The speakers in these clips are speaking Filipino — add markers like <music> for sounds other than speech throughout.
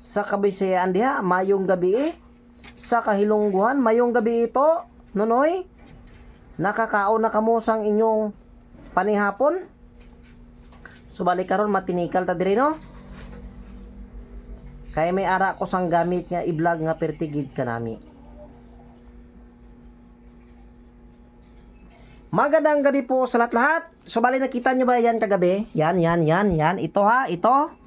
Sa kabisayaan diha, mayong gabi. Sa kahilungguhan, mayong gabi ito. Nonoy, nakakao na kamo sang inyong panihapon. Subali karon matinikal ta diri no. Kaya may ara ko sang gamit nga i-vlog nga pertigid kanami. Magandang gabi po sa lahat-lahat. So bali nakita nyo ba yan kagabi? Yan, yan, yan, yan. Ito ha, ito.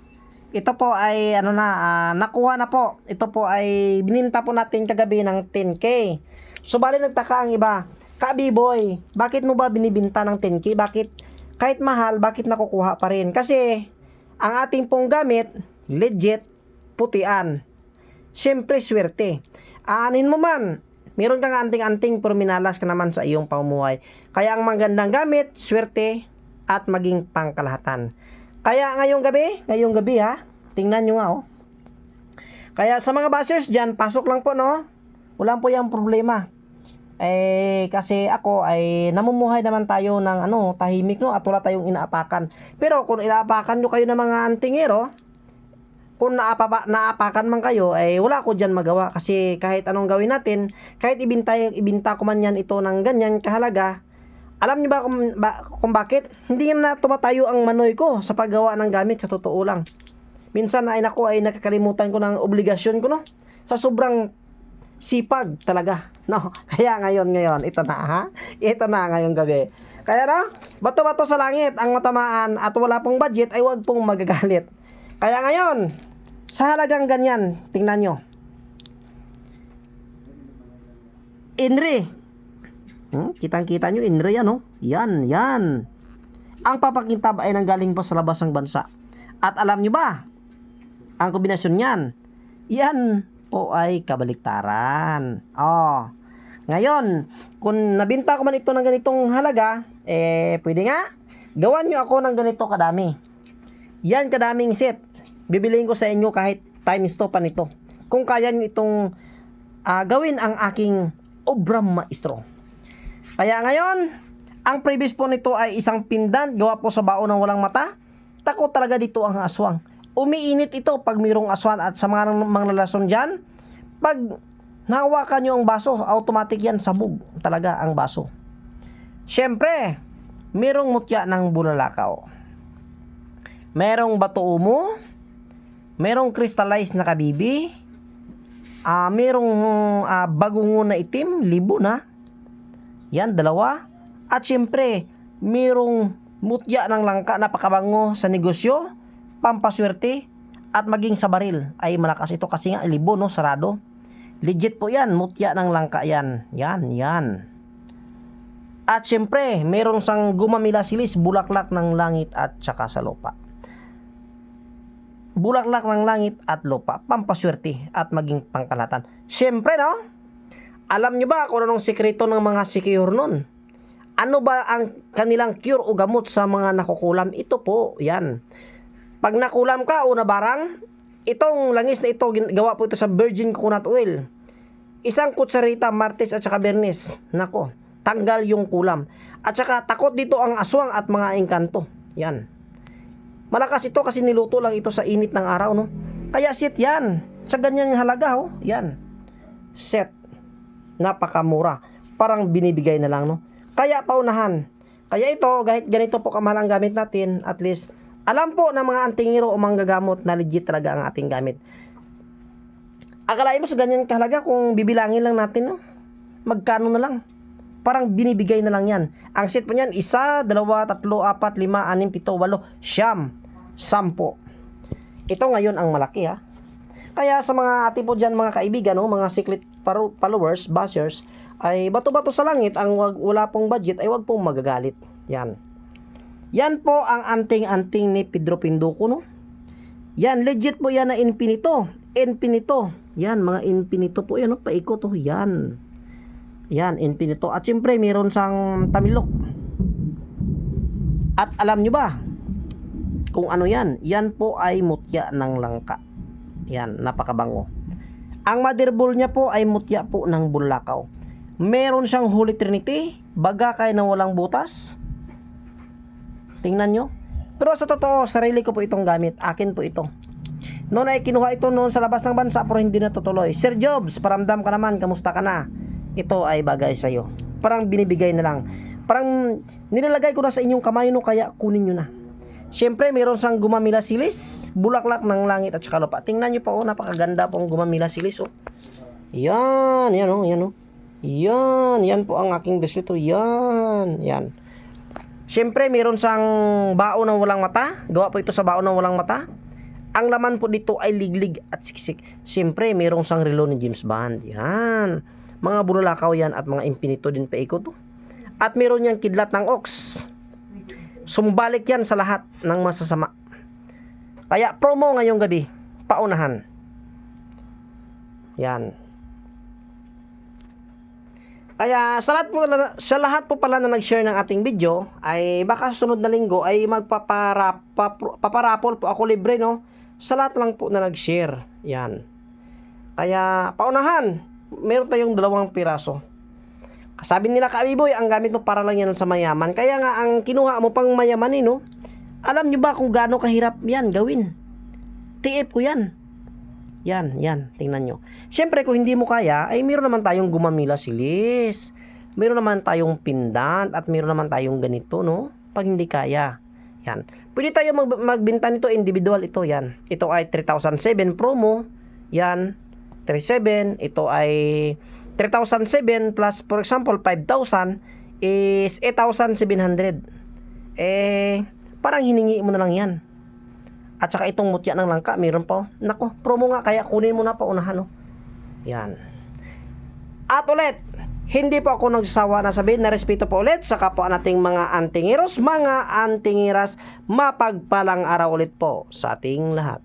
Ito po ay ano na, ah, nakuha na po. Ito po ay bininta po natin kagabi ng 10k. So bali nagtaka ang iba. Kabiboy, bakit mo ba binibinta ng 10k? Bakit kahit mahal, bakit nakukuha pa rin? Kasi ang ating pong gamit, legit, putian. Siyempre, swerte. Aanin mo man, meron kang anting-anting pero minalas ka naman sa iyong pamumuhay. Kaya ang magandang gamit, swerte, at maging pangkalahatan. Kaya ngayong gabi, ngayong gabi ha, tingnan nyo nga oh. Kaya sa mga bashers dyan, pasok lang po no. Wala po yung problema. Eh, kasi ako ay namumuhay naman tayo ng ano, tahimik no, at wala tayong inaapakan. Pero kung inaapakan nyo kayo ng mga antingero, kung naapapa, naapakan man kayo, ay wala ko dyan magawa. Kasi kahit anong gawin natin, kahit ibinta, ibinta ko man yan ito ng ganyan kahalaga, alam niyo ba kung, ba, kung bakit? Hindi na tumatayo ang manoy ko sa paggawa ng gamit sa totoo lang. Minsan ay nako ay nakakalimutan ko ng obligasyon ko no. Sa sobrang sipag talaga. <laughs> No, kaya ngayon ngayon ito na ha. Ito na ngayong gabi. Kaya na, bato-bato sa langit ang matamaan at wala pong budget ay wag pong magagalit. Kaya ngayon, sa halagang ganyan, tingnan nyo. Inri. Kitang-kita nyo, Inri yan, oh. Yan, yan. Ang papakintab ay nanggaling pa sa labas ng bansa. At alam nyo ba, ang kombinasyon niyan, yan po ay kabaliktaran. Oh. Ngayon, kung nabinta ko man ito ng ganitong halaga, eh, pwede nga, gawan nyo ako ng ganito kadami. Yan kadaming set. Bibiliin ko sa inyo kahit times to pa nito. Kung kaya nyo itong ah, gawin ang aking obram maestro. Kaya ngayon, ang previous po nito ay isang pindan gawa po sa baon ng walang mata. Takot talaga dito ang aswang. Umiinit ito pag mayroong aswang at sa mga mga lason dyan, pag nahawakan nyo ang baso, automatic yan sabog talaga ang baso. Siyempre, mayroong mutya ng bulalakaw. Merong bato umo, merong crystallized na kabibi, ah merong ah, bagungo na itim, libo na. Yan, dalawa. At syempre, merong mutya ng langka na pakabango sa negosyo, pampaswerte, at maging sa baril. Ay malakas ito kasi nga, libo, no, sarado. Legit po yan, mutya ng langka yan. Yan, yan. At syempre, meron sang gumamila silis, bulaklak ng langit at saka sa lupa. Bulaklak ng langit at lupa, pampaswerte at maging pangkalatan. Syempre, no? Alam nyo ba kung anong sikreto ng mga secure nun? Ano ba ang kanilang cure o gamot sa mga nakukulam? Ito po, yan. Pag nakulam ka o nabarang, itong langis na ito, gawa po ito sa virgin coconut oil. Isang kutsarita, martes at saka bernes. Nako, tanggal yung kulam. At saka takot dito ang aswang at mga engkanto. Yan. Malakas ito kasi niluto lang ito sa init ng araw, no? Kaya set yan. Sa ganyang halaga, oh. Yan. Set. Napakamura. Parang binibigay na lang, no? Kaya paunahan. Kaya ito, kahit ganito po kamahal ang gamit natin, at least, alam po ng mga antingero o mga gagamot na legit talaga ang ating gamit. Akalain mo sa ganyan kahalaga kung bibilangin lang natin, no? Magkano na lang? Parang binibigay na lang yan. Ang set po niyan, isa, dalawa, tatlo, apat, lima, anim, pito, walo, siyam, sampo. Ito ngayon ang malaki ha. Kaya sa mga ati po dyan mga kaibigan, no, mga secret followers, bashers, ay bato-bato sa langit, ang wag, wala pong budget ay wag pong magagalit. Yan. Yan po ang anting-anting ni Pedro Pinduco, no? Yan, legit po yan na infinito. Infinito. Yan, mga infinito po yan, no? Paikot, oh. Yan. Yan, infinito. At siyempre, mayroon sang tamilok. At alam nyo ba, kung ano yan, yan po ay mutya ng langka. Yan, napakabango. Ang mother ball niya po ay mutya po ng bulakaw. Meron siyang Holy Trinity, bagakay na walang butas. Tingnan nyo. Pero sa totoo, sarili ko po itong gamit. Akin po ito. Noon ay kinuha ito noon sa labas ng bansa pero hindi natutuloy. Sir Jobs, paramdam ka naman, kamusta ka na? Ito ay bagay sa'yo. Parang binibigay na lang. Parang nilalagay ko na sa inyong kamay no kaya kunin nyo na. Siyempre, mayroon sang gumamila silis, bulaklak ng langit at saka lupa. Tingnan nyo po, oh, napakaganda pong gumamila silis. Oh. Yan, yan oh, yan oh. Yan, yan po ang aking desito. Yan, yan. Siyempre, mayroon sang baon ng walang mata. Gawa po ito sa baon ng walang mata. Ang laman po dito ay liglig at siksik. Siyempre, mayroong sang relo ni James Bond. Yan. Mga bulalakaw yan at mga impinito din pa ikot. oh. At mayroon niyang kidlat ng ox. Sumbalik yan sa lahat ng masasama. Kaya promo ngayong gabi. Paunahan. Yan. Kaya sa lahat po, sa lahat po pala na nag-share ng ating video ay baka sunod na linggo ay magpapara pap- paparapol po ako libre no. Sa lahat lang po na nag-share. Yan. Kaya paunahan, meron tayong dalawang piraso. Sabi nila Kaabiboy, ang gamit mo para lang yan sa mayaman. Kaya nga ang kinuha mo pang mayamanin no. Alam nyo ba kung gaano kahirap yan gawin? TF ko yan. Yan, yan. Tingnan nyo. Siyempre, kung hindi mo kaya, ay meron naman tayong gumamila silis. Meron naman tayong pendant at meron naman tayong ganito, no? Pag hindi kaya. Yan. Pwede tayo mag magbenta nito individual ito, yan. Ito ay 3007 promo. Yan. 37. Ito ay 3007 plus, for example, 5,000 is 8,700. Eh, parang hiningi mo na lang yan. At saka itong mutya ng langka, meron pa. Nako, promo nga, kaya kunin mo na pa unahan. Oh. Yan. At ulit, hindi po ako nagsasawa na sabihin na respeto po ulit sa kapwa nating mga antingiros, mga antingiras, mapagpalang araw ulit po sa ating lahat.